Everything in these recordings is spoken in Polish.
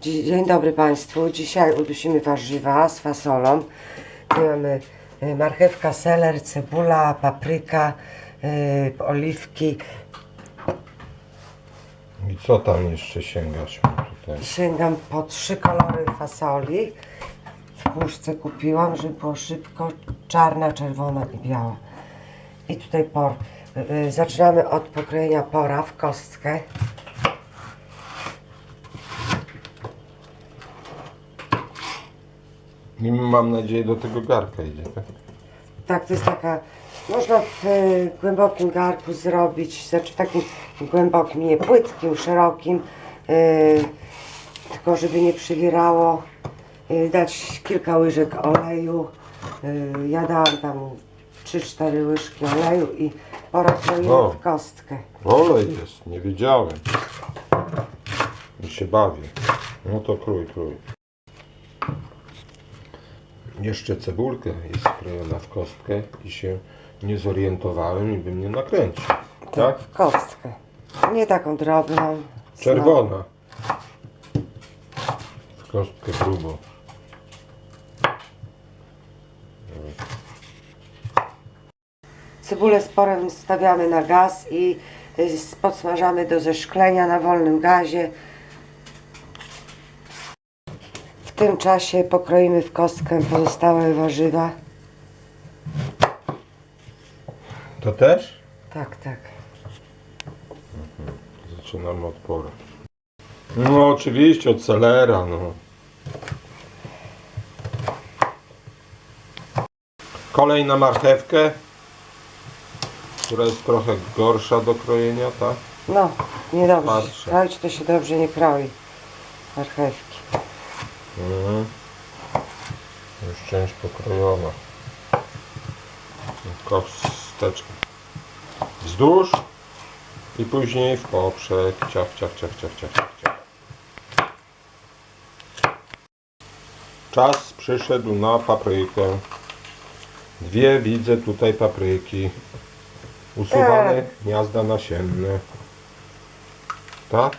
Dzie- Dzień dobry Państwu. Dzisiaj udusimy warzywa z fasolą. Tu mamy y, marchewka, seler, cebula, papryka, y, oliwki. I co tam jeszcze sięgasz mi tutaj? Sięgam po trzy kolory fasoli. W puszce kupiłam, żeby było szybko. Czarna, czerwona i biała. I tutaj por. y, y, Zaczynamy od pokrojenia pora w kostkę. I mam nadzieję do tego garka idzie, tak? Tak, to jest taka, można w e, głębokim garku zrobić, znaczy w takim głębokim, nie płytkim, szerokim, e, tylko żeby nie przywierało, e, dać kilka łyżek oleju. E, ja dałam tam 3-4 łyżki oleju i pora kroimy O. w kostkę. Olej jest, nie wiedziałem. I się bawię. No to krój, krój. Jeszcze cebulka jest krojona w kostkę i się nie zorientowałem i bym nie nakręcił. Tak? W kostkę. Nie taką drobną. Czerwona. W kostkę grubą. Cebulę z porem stawiamy na gaz i y, podsmażamy do zeszklenia na wolnym gazie. W tym czasie pokroimy w kostkę pozostałe warzywa. To też? Tak, tak. Zaczynamy od pora. No oczywiście od selera, no. Kolej na marchewkę, która jest trochę gorsza do krojenia, tak? No, niedobrze. Patrzę. Kroić to się dobrze nie kroi. Marchewki. Mhm. Już część pokrojona. Kosteczka. Wzdłuż i później w poprzek. Ciach, ciach, ciach, ciach, ciach, ciach, ciach. Czas przyszedł na paprykę. Dwie widzę tutaj papryki. Usuwane gniazda nasienne. Tak?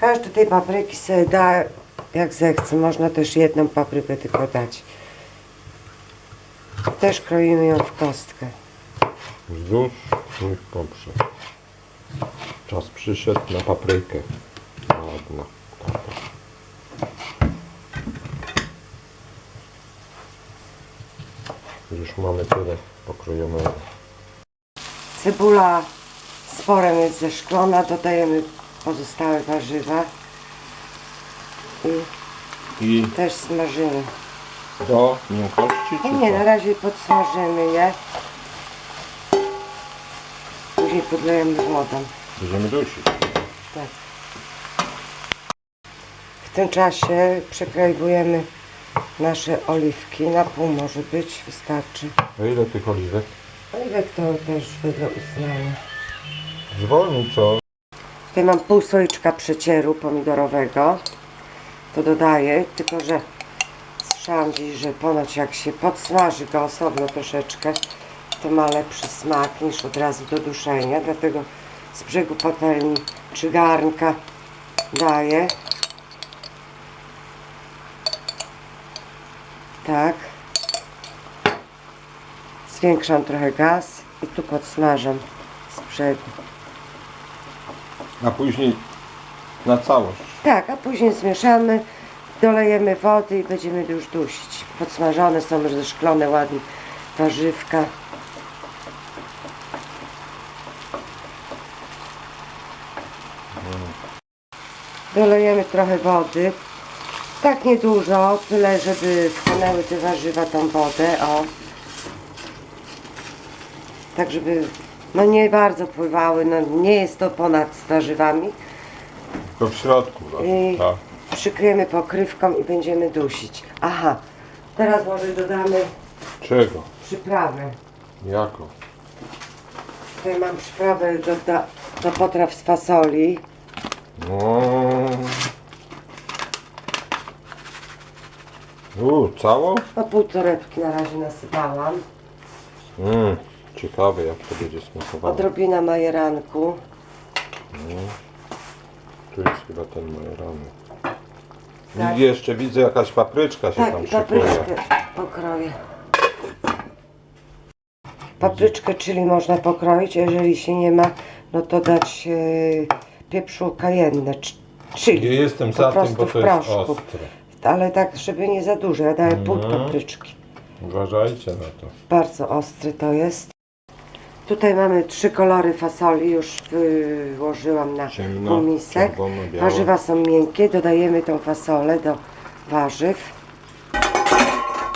Każdy tej papryki sobie da jak zechce. Można też jedną paprykę tylko dać. Też kroimy ją w kostkę. Wzdłuż i w poprzek. Czas przyszedł na paprykę. Ładna. Już mamy tyle pokrojonego. Cebula z porem jest zeszklona, dodajemy pozostałe warzywa i też smażymy. do miękkości czy Nie, nie, na co? razie podsmażymy je. Później podlejemy wodą. Będziemy dusić. Tak. W tym czasie przekrajujemy nasze oliwki. Na pół może być, wystarczy. A ile tych oliwek? Oliwek to też wedle uznania. Zwolnij co? Tutaj mam pół słoiczka przecieru pomidorowego. To dodaję, tylko że słyszałam że ponoć jak się podsmaży go osobno troszeczkę, to ma lepszy smak niż od razu do duszenia. Dlatego z brzegu patelni czy garnka daję. Tak. Zwiększam trochę gaz i tu podsmażam z brzegu. A później na całość. Tak, a później zmieszamy, dolejemy wody i będziemy już dusić. Podsmażone są już zeszklone ładnie warzywka. Dolejemy trochę wody. Tak niedużo, tyle żeby wchłonęły te warzywa tą wodę, o. Tak żeby, no nie bardzo pływały, no nie jest to ponad warzywami. To w środku. no. Tak. Przykryjemy pokrywką i będziemy dusić. Aha, teraz może dodamy Czego? przyprawę. Jako? Tutaj mam przyprawę do, do, do potraw z fasoli. No. U, cało? No pół torebki na razie nasypałam. Mm, ciekawe jak to będzie smakowało. Odrobina majeranku. Tu jest chyba ten majerany. Tak. I jeszcze widzę jakaś papryczka się Tak, tam i szykuje. papryczkę pokroję. Papryczkę, czyli można pokroić, a jeżeli się nie ma, no to dać e, pieprzu kajenne, Nie chili, jestem po za tym, bo w to jest proszku. ostre. ale tak, żeby nie za dużo, ja daję pół Mhm. papryczki. Uważajcie na to. Bardzo ostry to jest. Tutaj mamy trzy kolory fasoli, już wyłożyłam na Ciemno, półmisek. czerwono, białe. Warzywa są miękkie, dodajemy tą fasolę do warzyw.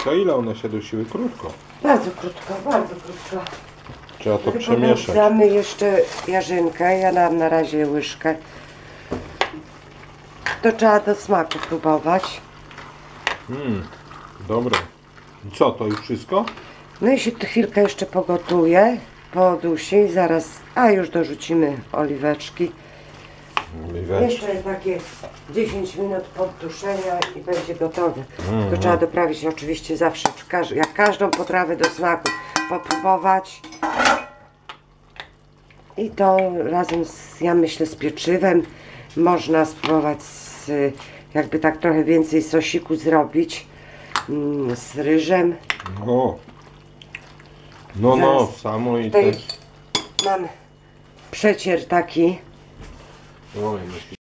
To ile one się dusiły? Krótko. Bardzo krótko, bardzo krótko. Trzeba to przemieszać. Damy jeszcze jarzynkę, ja dam na razie łyżkę. To trzeba do smaku próbować. Mm, dobre. I Co, to już wszystko? No i się tu chwilkę jeszcze pogotuje, podusi, zaraz, a już dorzucimy oliweczki. I weź. Jeszcze takie 10 minut podduszenia i będzie gotowy. Mhm. To trzeba doprawić oczywiście zawsze, jak każdą potrawę do smaku, popróbować. I to razem z, ja myślę, z pieczywem można spróbować z, jakby tak trochę więcej sosiku zrobić mm, z ryżem. O. No, no, Zaraz. samo i Tutaj też. mam przecier taki. Oj, myśli.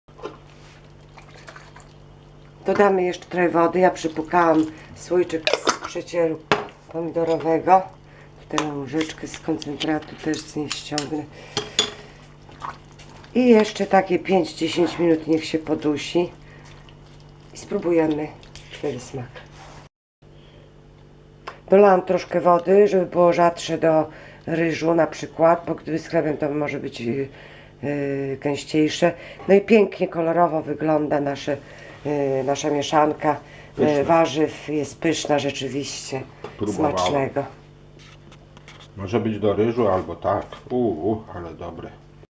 Dodamy jeszcze trochę wody. Ja przypukałam słoiczek z przecieru pomidorowego. Tutaj mam łyżeczkę z koncentratu, też z niej ściągnę. I jeszcze takie 5-10 minut niech się podusi. I spróbujemy wtedy smak. Dolałam troszkę wody, żeby było rzadsze do ryżu na przykład, bo gdyby z chlebem to może być yy, gęściejsze. No i pięknie kolorowo wygląda nasze, yy, nasza mieszanka yy, warzyw. Jest pyszna rzeczywiście, Próbowałem. smacznego. Może być do ryżu albo tak. Uuu, ale dobre.